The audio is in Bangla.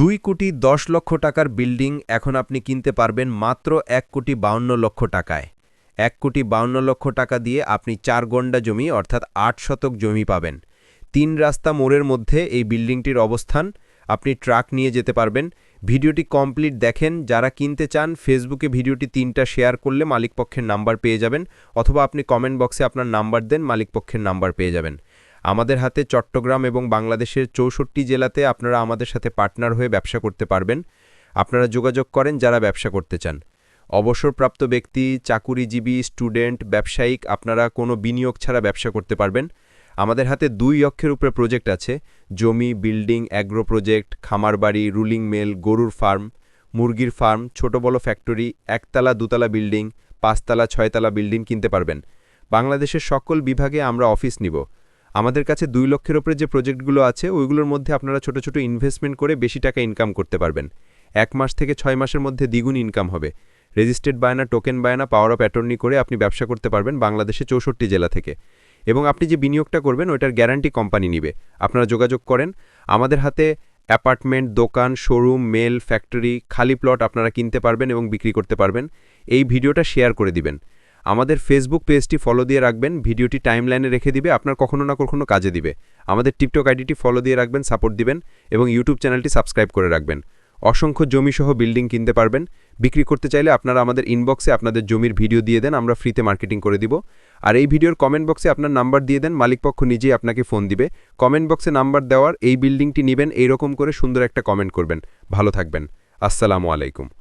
দুই কোটি দশ লক্ষ টাকার বিল্ডিং এখন আপনি কিনতে পারবেন মাত্র এক কোটি বাউন্ন লক্ষ টাকায়। এক কোটি বাউন্ন লক্ষ টাকা দিয়ে আপনি চার গন্ডা জমি, অর্থাৎ আট শতক জমি পাবেন। তিন রাস্তা মোড়ের মধ্যে এই বিল্ডিংটির অবস্থান, আপনি ট্রাক নিয়ে যেতে পারবেন। ভিডিওটি কমপ্লিট দেখেন। যারা কিনতে চান, ফেসবুকে ভিডিওটি তিনটা শেয়ার করলে মালিকপক্ষের নাম্বার পেয়ে যাবেন, অথবা আপনি কমেন্ট বক্সে আপনার নাম্বার দেন, মালিকপক্ষের নাম্বার পেয়ে যাবেন। আমাদের হাতে চট্টগ্রাম এবং বাংলাদেশের চৌষট্টি জেলাতে আপনারা আমাদের সাথে পার্টনার হয়ে ব্যবসা করতে পারবেন। আপনারা যোগাযোগ করেন যারা ব্যবসা করতে চান। অবসরপ্রাপ্ত ব্যক্তি, চাকুরিজীবী, স্টুডেন্ট, ব্যবসায়িক, আপনারা কোনো বিনিয়োগ ছাড়া ব্যবসা করতে পারবেন। আমাদের হাতে দুই অক্ষের উপরে প্রজেক্ট আছে। জমি, বিল্ডিং, অ্যাগ্রো প্রজেক্ট, খামার বাড়ি, রুলিং মেল, গরুর ফার্ম, মুরগির ফার্ম, ছোট বড় ফ্যাক্টরি, একতলা, দুতলা বিল্ডিং, পাঁচতলা, ছয়তলা বিল্ডিং কিনতে পারবেন। বাংলাদেশের সকল বিভাগে আমরা অফিস নিব। আমাদের কাছে দুই লক্ষের ওপরে যে প্রজেক্টগুলো আছে, ওইগুলোর মধ্যে আপনারা ছোট ছোট ইনভেস্টমেন্ট করে বেশি টাকা ইনকাম করতে পারবেন। এক মাস থেকে ছয় মাসের মধ্যে দ্বিগুণ ইনকাম হবে। রেজিস্টার্ড বায়না টোকেন বায়না পাওয়ার অফ অ্যাটর্নি করে আপনি ব্যবসা করতে পারবেন বাংলাদেশে চৌষট্টি জেলা থেকে। এবং আপনি যে বিনিয়োগটা করবেন, ওইটার গ্যারান্টি কোম্পানি নিবে। আপনারা যোগাযোগ করেন। আমাদের হাতে অ্যাপার্টমেন্ট দোকান শোরুম মেল ফ্যাক্টরি খালি প্লট আপনারা কিনতে পারবেন এবং বিক্রি করতে পারবেন। এই ভিডিওটা শেয়ার করে দিবেন। আমাদের ফেসবুক পেজটি ফলো দিয়ে রাখবেন। ভিডিওটি টাইমলাইনে রেখে দিবে, আপনার কখনো না কখনো কাজে দিবে। আমাদের টিকটক আইডিটি ফলো দিয়ে রাখবেন সাপোর্ট দিবেন এবং ইউটিউব চ্যানেলটি সাবস্ক্রাইব করে রাখবেন। অসংখ্য জমিসহ বিল্ডিং কিনতে পারবেন। বিক্রি করতে চাইলে আপনারা আমাদের ইনবক্সে আপনাদের জমির ভিডিও দিয়ে দেন, আমরা ফ্রিতে মার্কেটিং করে দিব। আর এই ভিডিওর কমেন্ট বক্সে আপনার নাম্বার দিয়ে দেন মালিকপক্ষ নিজেই আপনাকে ফোন দিবে। কমেন্ট বক্সে নাম্বার দেওয়ার এই বিল্ডিংটি নেবেন, এইরকম করে সুন্দর একটা কমেন্ট করবেন। ভালো থাকবেন। আসসালামু আলাইকুম।